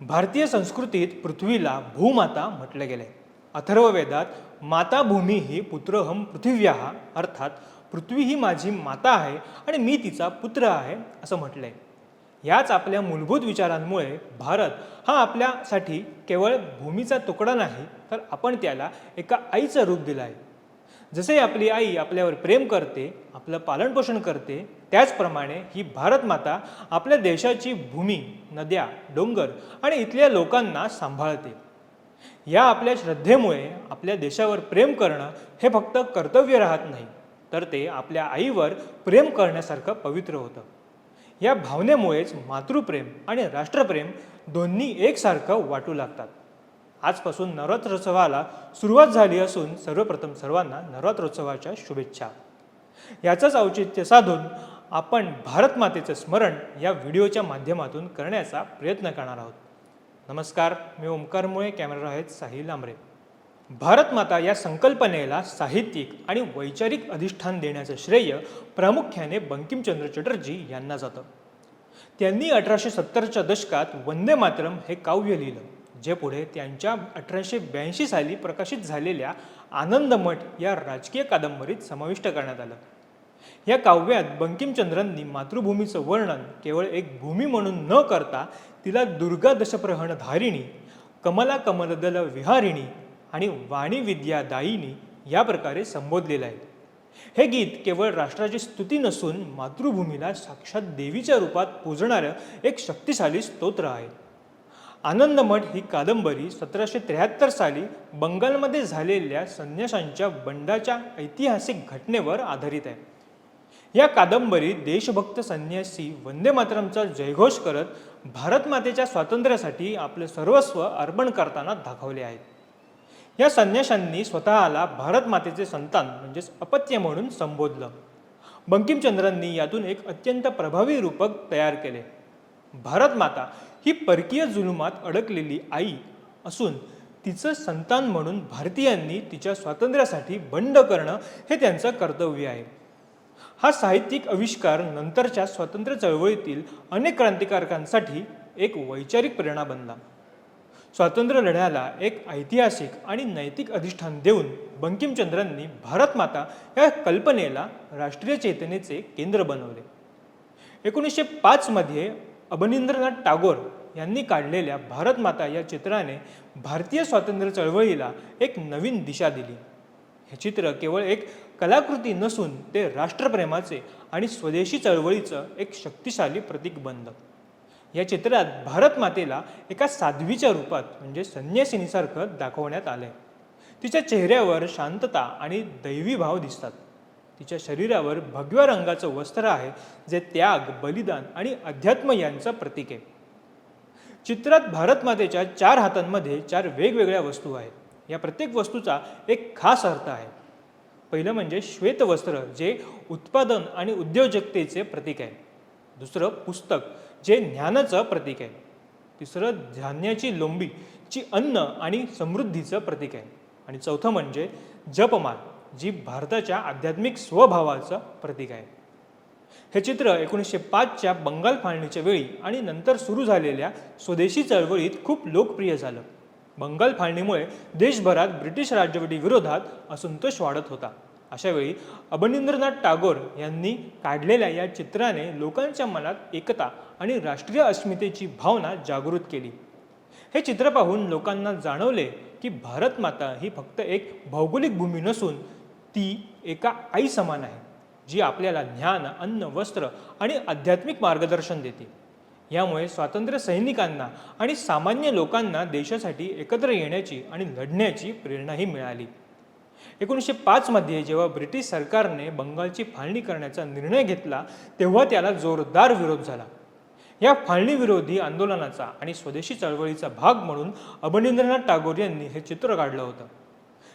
भारतीय संस्कृतीत पृथ्वीला भूमाता म्हटले गेले. अथर्ववेदात माता भूमी ही पुत्रहम पृथिव्या अर्थात पृथ्वी ही माझी माता आहे आणि मी तिचा पुत्र आहे असं म्हटलंय याच आपल्या मूलभूत विचारांमुळे भारत हा आपल्यासाठी केवळ भूमीचा तुकडा नाही तर आपण त्याला एका आईचं रूप दिलं आहे जसे आपली आई आपल्यावर प्रेम करते आपलं पालनपोषण करते त्याचप्रमाणे ही भारतमाता आपल्या देशाची भूमी नद्या डोंगर आणि इथल्या लोकांना सांभाळते. या आपल्या श्रद्धेमुळे आपल्या देशावर प्रेम करणं हे फक्त कर्तव्य राहत नाही तर ते आपल्या आईवर प्रेम करण्यासारखं पवित्र होतं. या भावनेमुळेच मातृप्रेम आणि राष्ट्रप्रेम दोन्ही एकसारखं वाटू लागतात. आजपासून नवरात्रोत्सवाला सुरुवात झाली असून सर्वप्रथम सर्वांना नवरात्रोत्सवाच्या शुभेच्छा. याचंच औचित्य साधून आपण भारत मातेचं स्मरण या व्हिडिओच्या माध्यमातून करण्याचा प्रयत्न करणार आहोत. नमस्कार मी ओमकार मुळे कॅमेरा आहेत साहिल लांबरे. भारत माता या संकल्पनेला साहित्यिक आणि वैचारिक अधिष्ठान देण्याचं श्रेय प्रामुख्याने बंकिमचंद्र चटर्जी यांना जातं. त्यांनी अठराशे सत्तरच्या दशकात वंदे मातरम हे काव्य लिहिलं जे पुढे त्यांच्या अठराशे ब्याऐंशी साली प्रकाशित झालेल्या आनंदमठ या राजकीय कादंबरीत समाविष्ट करण्यात आलं. या काव्यात बंकिमचंद्रांनी मातृभूमीचं वर्णन केवळ एक भूमी म्हणून न करता तिला दुर्गा दशप्रहण धारिणी कमला कमलदल विहारिणी आणि वाणी विद्यादायिनी या प्रकारे संबोधलेलं आहे. हे गीत केवळ राष्ट्राची स्तुती नसून मातृभूमीला साक्षात देवीच्या रूपात पूजणारं एक शक्तिशाली स्तोत्र आहे. आनंदमठ ही कादंबरी सतराशे त्र्याहत्तर साली बंगालमध्ये झालेल्या संन्याशांच्या बंडाच्या ऐतिहासिक घटनेवर आधारित आहे. या कादंबरीत देशभक्त संन्यासी वंदे मातरमचा जयघोष करत भारत मातेच्या स्वातंत्र्यासाठी आपले सर्वस्व अर्पण करताना दाखवले आहेत. या संन्याशांनी स्वतःला भारत मातेचे संतान म्हणजेच अपत्य म्हणून संबोधलं. बंकिमचंद्रांनी यातून एक अत्यंत प्रभावी रूपक तयार केले. भारत माता ही परकीय जुलुमात अडकलेली आई असून तिचं संतान म्हणून भारतीयांनी तिच्या स्वातंत्र्यासाठी बंड करणं हे त्यांचं कर्तव्य आहे. हा साहित्यिक आविष्कार नंतरच्या स्वातंत्र्य चळवळीतील अनेक क्रांतिकारकांसाठी एक वैचारिक प्रेरणा बनला. स्वातंत्र्य लढ्याला एक ऐतिहासिक आणि नैतिक अधिष्ठान देऊन बंकिमचंद्रांनी भारत माता या कल्पनेला राष्ट्रीय चेतनेचे केंद्र बनवले. एकोणीसशे पाचमध्ये अबनिंद्रनाथ टागोर यांनी काढलेल्या भारत माता या चित्राने भारतीय स्वातंत्र्य चळवळीला एक नवीन दिशा दिली. हे चित्र केवळ एक कलाकृती नसून ते राष्ट्रप्रेमाचे आणि स्वदेशी चळवळीचं एक शक्तिशाली प्रतीक बनलं. या चित्रात भारत मातेला एका साध्वीच्या रूपात म्हणजे संन्यासिनीसारखं दाखवण्यात आलंय. तिच्या चेहऱ्यावर शांतता आणि दैवी भाव दिसतात. तिच्या शरीरावर भगव्या रंगाचं वस्त्र आहे जे त्याग बलिदान आणि अध्यात्म यांचं प्रतीक आहे. चित्रात भारत मातेच्या चार हातांमध्ये चार वेगवेगळ्या वस्तू आहेत. या प्रत्येक वस्तूचा एक खास अर्थ आहे. पहिलं म्हणजे श्वेतवस्त्र जे उत्पादन आणि उद्योजकतेचे प्रतीक आहे. दुसरं पुस्तक जे ज्ञानाचं प्रतीक आहे. तिसरं धान्याची लोंबी जी अन्न आणि समृद्धीचं प्रतीक आहे. आणि चौथं म्हणजे जपमाल जी भारताच्या आध्यात्मिक स्वभावाचं प्रतीक आहे. हे चित्र एकोणीसशे पाचच्या बंगाल फाळणीच्या वेळी आणि नंतर सुरू झालेल्या स्वदेशी चळवळीत खूप लोकप्रिय झालं. बंगाल फाळणीमुळे देशभरात ब्रिटिश राजवटीविरोधात असंतोष वाढत होता. अशावेळी अबनिंद्रनाथ टागोर यांनी काढलेल्या या चित्राने लोकांच्या मनात एकता आणि राष्ट्रीय अस्मितेची भावना जागृत केली. हे चित्र पाहून लोकांना जाणवले की भारत माता ही फक्त एक भौगोलिक भूमी नसून ती एका आई समान आहे जी आपल्याला ज्ञान अन्न वस्त्र आणि आध्यात्मिक मार्गदर्शन देते. यामुळे स्वातंत्र्य सैनिकांना आणि सामान्य लोकांना देशासाठी एकत्र येण्याची आणि लढण्याची प्रेरणाही मिळाली. एकोणीसशे पाचमध्ये जेव्हा ब्रिटिश सरकारने बंगालची फाळणी करण्याचा निर्णय घेतला तेव्हा त्याला जोरदार विरोध झाला. या फाळणीविरोधी आंदोलनाचा आणि स्वदेशी चळवळीचा भाग म्हणून अबनिंद्रनाथ टागोर यांनी हे चित्र काढलं होतं.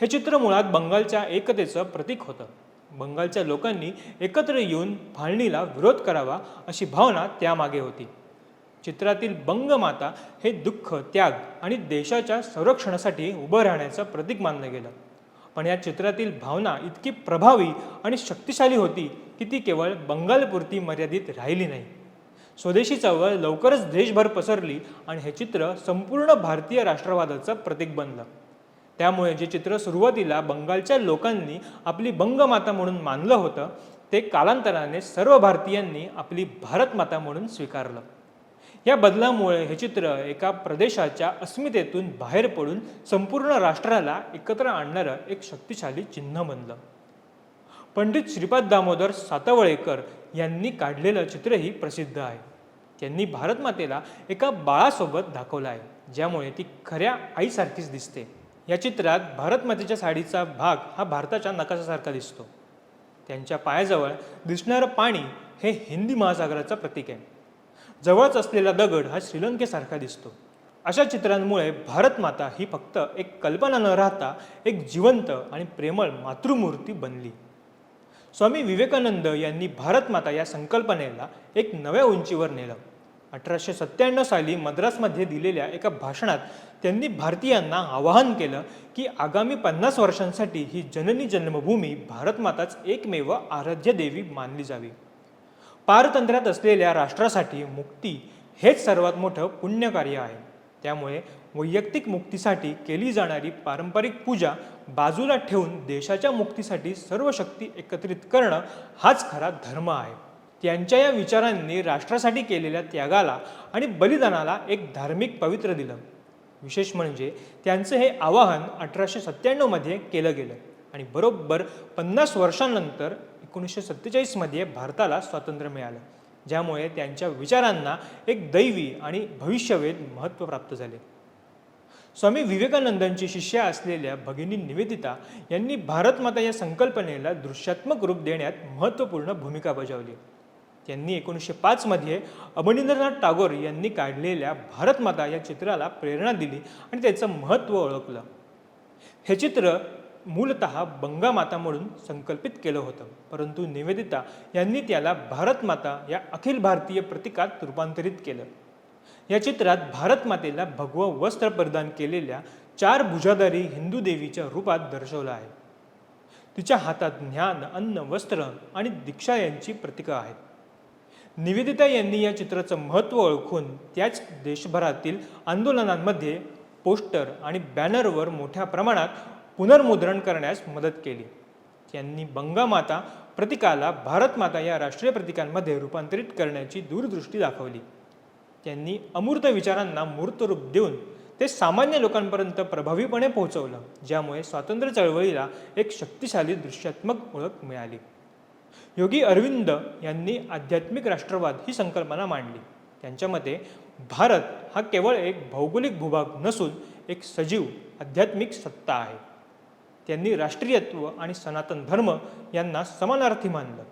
हे चित्र मुळात बंगालच्या एकतेचं प्रतीक होतं. बंगालच्या लोकांनी एकत्र येऊन फाळणीला विरोध करावा अशी भावना त्यामागे होती. चित्रातील बंगमाता हे दुःख त्याग आणि देशाच्या संरक्षणासाठी उभं राहण्याचं प्रतीक मानलं गेलं. पण या चित्रातील भावना इतकी प्रभावी आणि शक्तिशाली होती की ती केवळ बंगालपुरती मर्यादित राहिली नाही. स्वदेशी चळवळ लवकरच देशभर पसरली आणि हे चित्र संपूर्ण भारतीय राष्ट्रवादाचं प्रतीक बनलं. त्यामुळे जे चित्र सुरुवातीला बंगालच्या लोकांनी आपली बंगमाता म्हणून मानलं होतं ते कालांतराने सर्व भारतीयांनी आपली भारतमाता म्हणून स्वीकारलं. या बदलामुळे हे चित्र एका प्रदेशाच्या अस्मितेतून बाहेर पडून संपूर्ण राष्ट्राला एकत्र आणणारं एक शक्तिशाली चिन्ह बनलं. पंडित श्रीपाद दामोदर सातवळेकर यांनी काढलेलं चित्रही प्रसिद्ध आहे. त्यांनी भारतमातेला एका बाळासोबत दाखवलं आहे ज्यामुळे ती खऱ्या आईसारखीच दिसते. या चित्रात भारतमातेच्या साडीचा भाग हा भारताच्या नकाशासारखा दिसतो. त्यांच्या पायाजवळ दिसणारं पाणी हे हिंदी महासागराचं प्रतीक आहे. जवळच असलेला दगड हा श्रीलंकेसारखा दिसतो. अशा चित्रांमुळे भारतमाता ही फक्त एक कल्पना न राहता एक जिवंत आणि प्रेमळ मातृमूर्ती बनली. स्वामी विवेकानंद यांनी भारतमाता या संकल्पनेला एक नव्या उंचीवर नेलं. अठराशे सत्त्याण्णव साली मद्रासमध्ये दिलेल्या एका भाषणात त्यांनी भारतीयांना आवाहन केलं की आगामी पन्नास वर्षांसाठी ही जननी जन्मभूमी भारतमाताच एकमेव आराध्य देवी मानली जावी. पारतंत्र्यात असलेल्या राष्ट्रासाठी मुक्ती हेच सर्वात मोठं पुण्यकार्य आहे. त्यामुळे वैयक्तिक मुक्तीसाठी केली जाणारी पारंपरिक पूजा बाजूला ठेवून देशाच्या मुक्तीसाठी सर्व शक्ती एकत्रित करणं हाच खरा धर्म आहे. त्यांच्या या विचारांनी राष्ट्रासाठी केलेल्या त्यागाला आणि बलिदानाला एक धार्मिक पवित्र दिलं. विशेष म्हणजे त्यांचं हे आवाहन अठराशे सत्त्याण्णवमध्ये केलं गेलं. आणि बरोबर पन्नास वर्षांनंतर एकोणीसशे सत्तेचाळीसमध्ये भारताला स्वातंत्र्य मिळालं. ज्यामुळे त्यांच्या विचारांना एक दैवी आणि भविष्यवेध महत्त्व प्राप्त झाले. स्वामी विवेकानंदांची शिष्या असलेल्या भगिनी निवेदिता यांनी भारतमाता या संकल्पनेला दृश्यात्मक रूप देण्यात महत्त्वपूर्ण भूमिका बजावली. त्यांनी एकोणीसशे पाचमध्ये अवनींद्रनाथ टागोर यांनी काढलेल्या भारतमाता या चित्राला प्रेरणा दिली आणि त्याचं महत्त्व ओळखलं. हे चित्र मूलत बंगामाता म्हणून संकल्पित केलं होतं. परंतु निवेदिता यांनी त्याला भारतमाता या अखिल भारतीय प्रतीकात रूपांतरित केलं. या चित्रात भारतमातेला भगवं वस्त्र परिधान केलेल्या चार भुजाधारी हिंदू देवीच्या रूपात दर्शवलं आहे. तिच्या हातात ज्ञान अन्न वस्त्र आणि दीक्षा यांची प्रतीकं आहेत. निवेदिता यांनी या चित्राचं महत्त्व ओळखून त्याच देशभरातील आंदोलनांमध्ये पोस्टर आणि बॅनरवर मोठ्या प्रमाणात पुनर्मुद्रण करण्यास मदत केली. त्यांनी बंगामाता प्रतिकाला भारतमाता या राष्ट्रीय प्रतिकांमध्ये रूपांतरित करण्याची दूरदृष्टी दाखवली. त्यांनी अमूर्त विचारांना मूर्त रूप देऊन ते सामान्य लोकांपर्यंत प्रभावीपणे पोहोचवलं ज्यामुळे स्वातंत्र्य चळवळीला एक शक्तिशाली दृश्यात्मक ओळख मिळाली. योगी अरविंद यांनी आध्यात्मिक राष्ट्रवाद ही संकल्पना मांडली. त्यांच्या मते भारत हा केवळ एक भौगोलिक भूभाग नसून एक सजीव आध्यात्मिक सत्ता आहे. त्यांनी राष्ट्रीयत्व आणि सनातन धर्म यांना समानार्थी मानलं.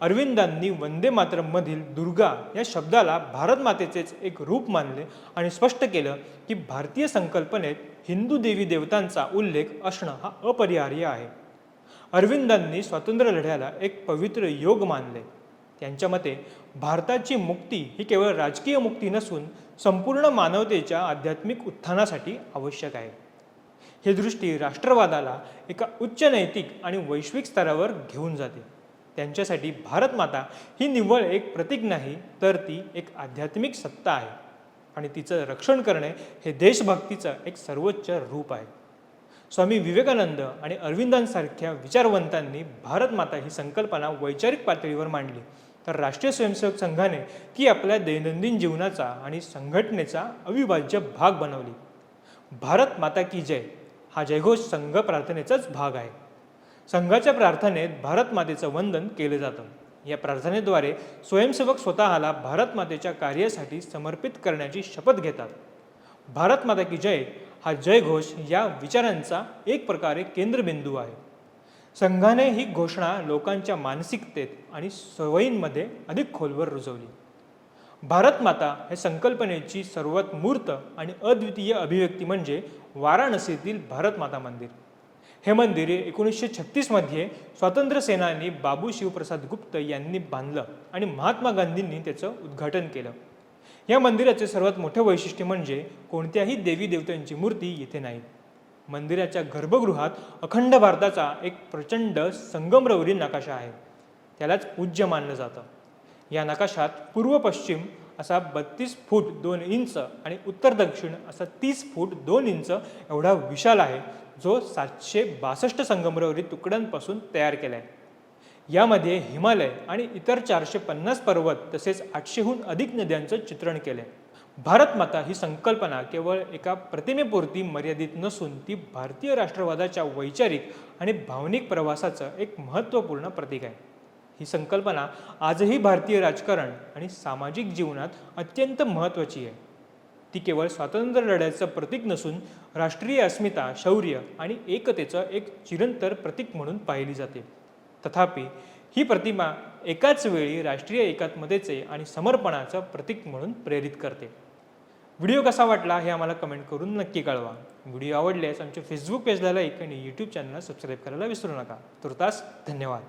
अरविंदांनी वंदे मातरममधील दुर्गा या शब्दाला भारतमातेचेच एक रूप मानले आणि स्पष्ट केलं की भारतीय संकल्पनेत हिंदू देवी देवतांचा उल्लेख असणं हा अपरिहार्य आहे. अरविंदांनी स्वातंत्र्य लढ्याला एक पवित्र योग मानले. त्यांच्या मते भारताची मुक्ती ही केवळ राजकीय मुक्ती नसून संपूर्ण मानवतेच्या आध्यात्मिक उत्थानासाठी आवश्यक आहे. ही दृष्टी राष्ट्रवादाला एका उच्च नैतिक आणि वैश्विक स्तरावर घेऊन जाते. त्यांच्यासाठी भारतमाता ही निव्वळ एक प्रतीक नाही तर ती एक आध्यात्मिक सत्ता आहे आणि तिचं रक्षण करणे हे देशभक्तीचं एक सर्वोच्च रूप आहे. स्वामी विवेकानंद आणि अरविंदांसारख्या विचारवंतांनी भारतमाता ही संकल्पना वैचारिक पातळीवर मांडली. तर राष्ट्रीय स्वयंसेवक संघाने ती आपल्या दैनंदिन जीवनाचा आणि संघटनेचा अविभाज्य भाग बनवली. भारत माता की जय. हा जयघोष संघ प्रार्थनेचाच भाग आहे. संघाच्या प्रार्थनेत भारतमातेचं वंदन केलं जातं. या प्रार्थनेद्वारे स्वयंसेवक स्वतःला भारतमातेच्या कार्यासाठी समर्पित करण्याची शपथ घेतात. भारतमाता की जय हा जयघोष या विचारांचा एक प्रकारे केंद्रबिंदू आहे. संघाने ही घोषणा लोकांच्या मानसिकतेत आणि सवयींमध्ये अधिक खोलवर रुजवली. भारतमाता हे संकल्पनेची सर्वात मूर्त आणि अद्वितीय अभिव्यक्ती म्हणजे वाराणसीतील भारतमाता मंदिर. हे मंदिर एकोणीसशे छत्तीसमध्ये स्वातंत्र्य सेनानी बाबू शिवप्रसाद गुप्त यांनी बांधलं आणि महात्मा गांधींनी त्याचं उद्घाटन केलं. या मंदिराचे सर्वात मोठे वैशिष्ट्य म्हणजे कोणत्याही देवी देवतांची मूर्ती येथे नाही. मंदिराच्या गर्भगृहात अखंड भारताचा एक प्रचंड संगमरवरी नकाशा आहे. त्यालाच पूज्य मानलं जातं. या नकाशात पूर्व पश्चिम असा बत्तीस फूट दोन इंच आणि उत्तर दक्षिण असा तीस फूट दोन इंच एवढा विशाल आहे जो सातशे बासष्ट संगमरवरी तुकड्यांपासून तयार केला आहे यामध्ये हिमालय आणि इतर चारशे पन्नास पर्वत तसेच आठशेहून अधिक नद्यांचं चित्रण केलं आहे भारत माता ही संकल्पना केवळ एका प्रतिमेपुरती मर्यादित नसून ती भारतीय राष्ट्रवादाच्या वैचारिक आणि भावनिक प्रवासाचं एक महत्त्वपूर्ण प्रतीक आहे. ही संकल्पना आजही भारतीय राजकारण आणि सामाजिक जीवनात अत्यंत महत्त्वाची आहे. ती केवळ स्वातंत्र्य लढ्याचं प्रतीक नसून राष्ट्रीय अस्मिता शौर्य आणि एकतेचं एक चिरंतर प्रतीक म्हणून पाहिली जाते. तथापि ही प्रतिमा एकाच वेळी राष्ट्रीय एकात्मतेचे आणि समर्पणाचं प्रतीक म्हणून प्रेरित करते. व्हिडिओ कसा वाटला हे आम्हाला कमेंट करून नक्की कळवा. व्हिडिओ आवडल्यास आमच्या फेसबुक पेजला लाईक आणि यूट्यूब चॅनलला सबस्क्राईब करायला विसरू नका. तुर्तास धन्यवाद.